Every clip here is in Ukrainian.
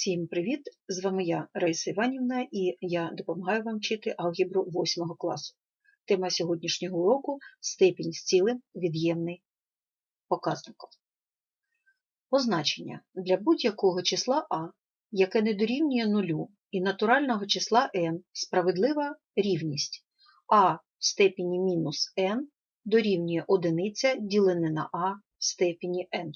Всім привіт! З вами я, Раїса Іванівна, і я допомагаю вам вчити алгебру 8 класу. Тема сьогоднішнього уроку степінь з цілим від'ємний показником. Позначення для будь-якого числа А, яке не дорівнює нулю, і натурального числа n справедлива рівність А в степені мінус n дорівнює одиниця ділене на А в степені n.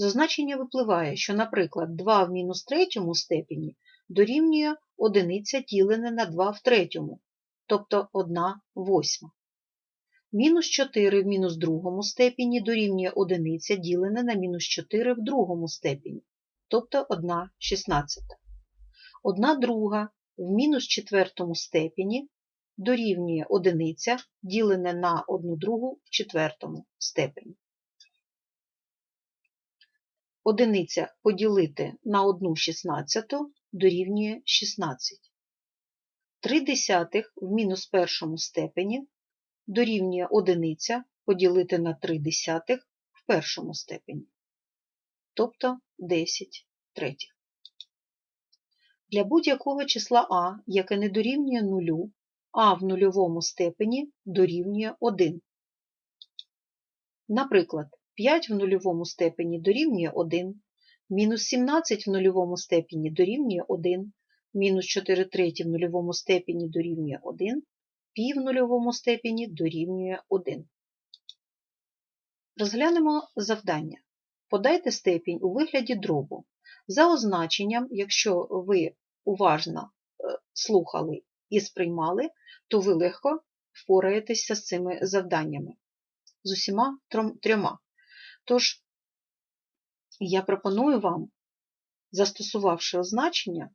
З означення випливає, що, наприклад, 2 в мінус третьому степені дорівнює одиниця ділене на 2 в третьому, тобто 1 восьма. Мінус 4 в мінус другому степені дорівнює одиниця ділене на мінус 4 в другому степені, тобто 1 шістнадцята. 1 друга в мінус четвертому степені дорівнює одиниця ділене на 1 другу в четвертому степені. Одиниця поділити на 1 шістнадцяту дорівнює 16. 3 десятих в мінус першому степені дорівнює одиниця поділити на 3 десятих в першому степені, тобто 10 третіх. Для будь-якого числа А, яке не дорівнює нулю, А в нульовому степені дорівнює 1. Наприклад, 5 в нульовому степені дорівнює 1, мінус 17 в нульовому степені дорівнює 1, мінус 4 треті в нульовому степені дорівнює 1, пів в нульовому степені дорівнює 1. Розглянемо завдання. Подайте степінь у вигляді дробу. За означенням, якщо ви уважно слухали і сприймали, то ви легко впораєтеся з цими завданнями. З усіма трьома. Тож, я пропоную вам, застосувавши означення,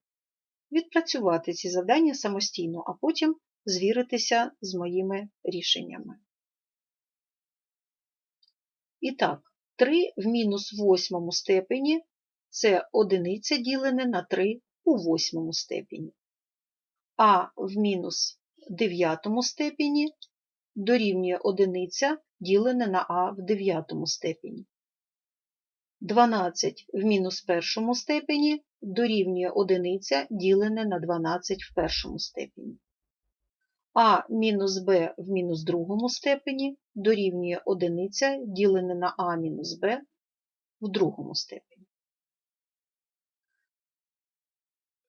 відпрацювати ці завдання самостійно, а потім звіритися з моїми рішеннями. І так, 3 в мінус восьмому степені це одиниця ділене на 3 у восьмому степені, а в мінус дев'ятому степені дорівнює одиниця ділене на а в дев'ятому степені. 12 в мінус першому степені дорівнює одиниця ділене на 12 в першому степені. А мінус Б в мінус другому степені дорівнює одиниця ділене на А мінус Б в другому степені.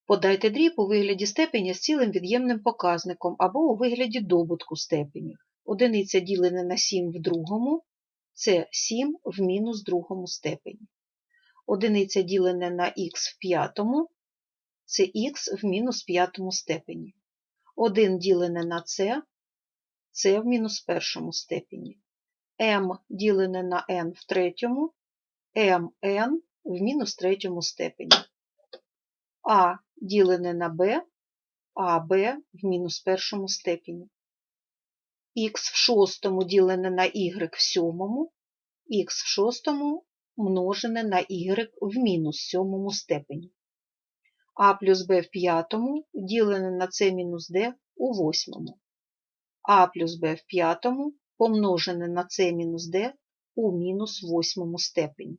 Подайте дріб у вигляді степеня з цілим від'ємним показником або у вигляді добутку степенів. Одиниця ділене на 7 в другому це 7 в мінус другому степені. Одиниця ділене на х в п'ятому це х в мінус п'ятому степені. 1 ділене на c це в мінус першому степені. m ділене на n в третьому, mn в мінус третьому степені. А ділене на b, АБ в мінус першому степені х в шостому ділене на y в сьомому, х в шостому множене на y в мінус сьомому степені, а плюс b в п'ятому ділене на c мінус d у восьмому, а плюс b в п'ятому помножене на c мінус d у мінус восьмому степені.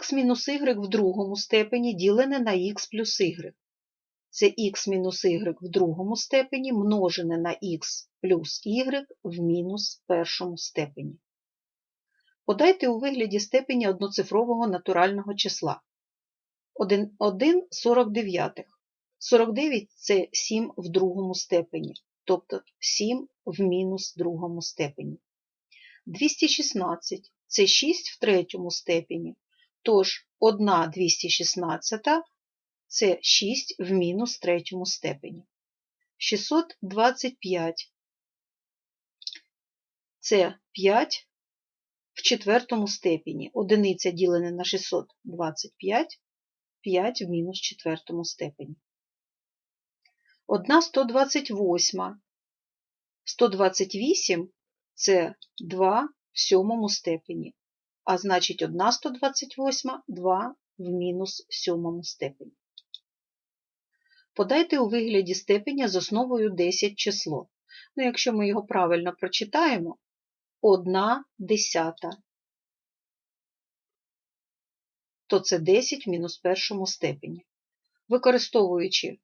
х мінус y в другому степені ділене на х плюс y це х мінус y в другому степені множене на х плюс y в мінус першому степені. Подайте у вигляді степені одноцифрового натурального числа. 1 49. 49 це 7 в другому степені, тобто 7 в мінус другому степені. 216 це 6 в третьому степені, тож 1 216 це 6 в мінус третьому степені. 625 це 5 в четвертому степені. Одиниця ділене на 625, 5 в мінус четвертому степені. 1 128. 128 це 2 в сьомому степені. А значить 1 128 2 в мінус сьомому степені. Подайте у вигляді степеня з основою 10 число. Ну, Якщо ми його правильно прочитаємо, 1 десята. то це 10 в мінус першому степені. Використовуючи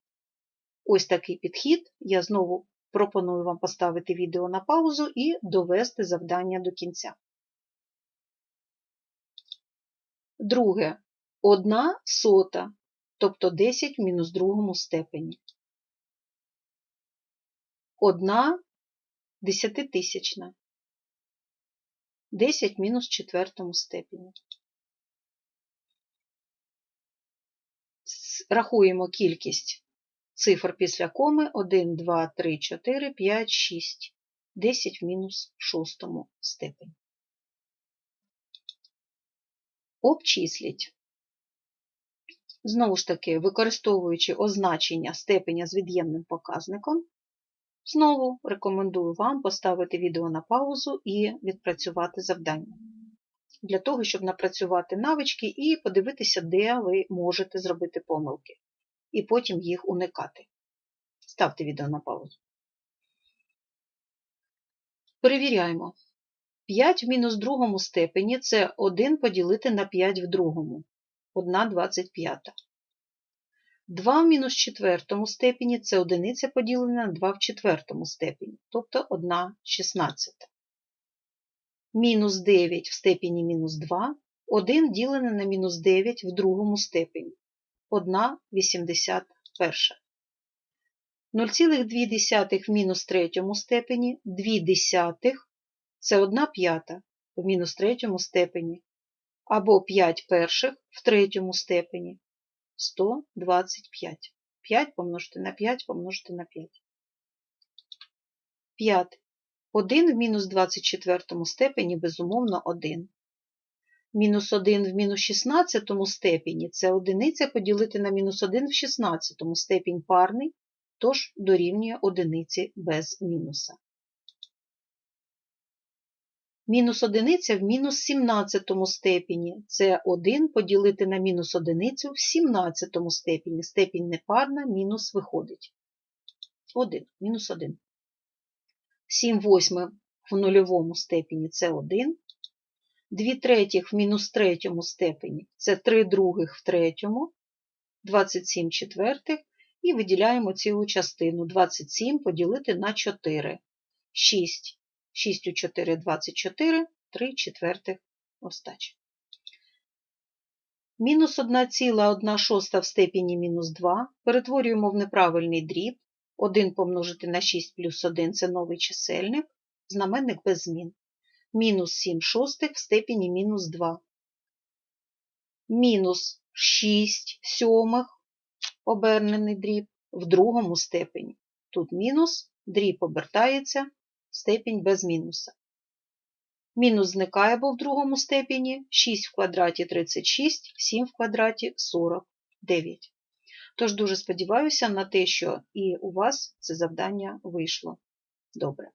ось такий підхід, я знову пропоную вам поставити відео на паузу і довести завдання до кінця. Друге. Одна сота, тобто 10 в мінус другому степені. Одна десятитисячна. 10 в мінус четвертому степені. Рахуємо кількість цифр після коми 1, 2, 3, 4, 5, 6, 10 в мінус шостому степені. Обчисліть. Знову ж таки, використовуючи означення степеня з від'ємним показником, знову рекомендую вам поставити відео на паузу і відпрацювати завдання. Для того, щоб напрацювати навички і подивитися, де ви можете зробити помилки, і потім їх уникати. Ставте відео на паузу. Перевіряємо. 5 в мінус другому степені це 1 поділити на 5 в другому. 1 25. 2 в мінус четвертому степені це одиниця поділена на 2 в четвертому степені, тобто 1 шістнадцята. Мінус 9 в степені мінус 2, 1 ділене на мінус 9 в другому степені. 1 81. 0,2 в мінус третьому степені, 2 десятих це 1 п'ята в мінус третьому степені, або 5 перших в третьому степені 125. 5 помножити на 5 помножити на 5. 5. 1 в мінус 24 степені, безумовно, 1. Мінус 1 в мінус 16 степені це одиниця поділити на мінус 1 в 16 степінь парний, тож дорівнює одиниці без мінуса. Мінус одиниця в мінус 17 степені. Це 1 поділити на мінус одиницю в 17 степені. Степінь непарна, мінус виходить. 1, мінус 1. 7 восьмих в нульовому степені це 1. 2 третіх в мінус третьому степені це 3 других в третьому, 27 четвертих. І виділяємо цілу частину. 27 поділити на 4. 6. 6 у 4 – 24, 3 четвертих остачі. Мінус 1,1 шоста в степені мінус 2. Перетворюємо в неправильний дріб. 1 помножити на 6 плюс 1 це новий чисельник. Знаменник без змін. Мінус 7 шостих в степені мінус 2. Мінус 6 сьомих обернений дріб в другому степені. Тут мінус, дріб обертається, степінь без мінуса. Мінус зникає, бо в другому степені 6 в квадраті 36, 7 в квадраті 49. Тож дуже сподіваюся на те, що і у вас це завдання вийшло добре.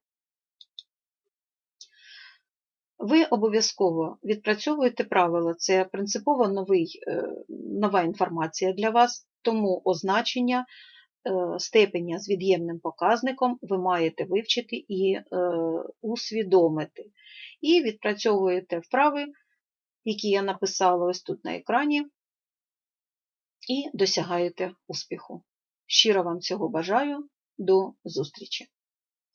Ви обов'язково відпрацьовуєте правила, це принципово новий, е, нова інформація для вас, тому означення степеня з від'ємним показником ви маєте вивчити і е, усвідомити. І відпрацьовуєте вправи, які я написала ось тут на екрані, і досягаєте успіху. Щиро вам цього бажаю. До зустрічі!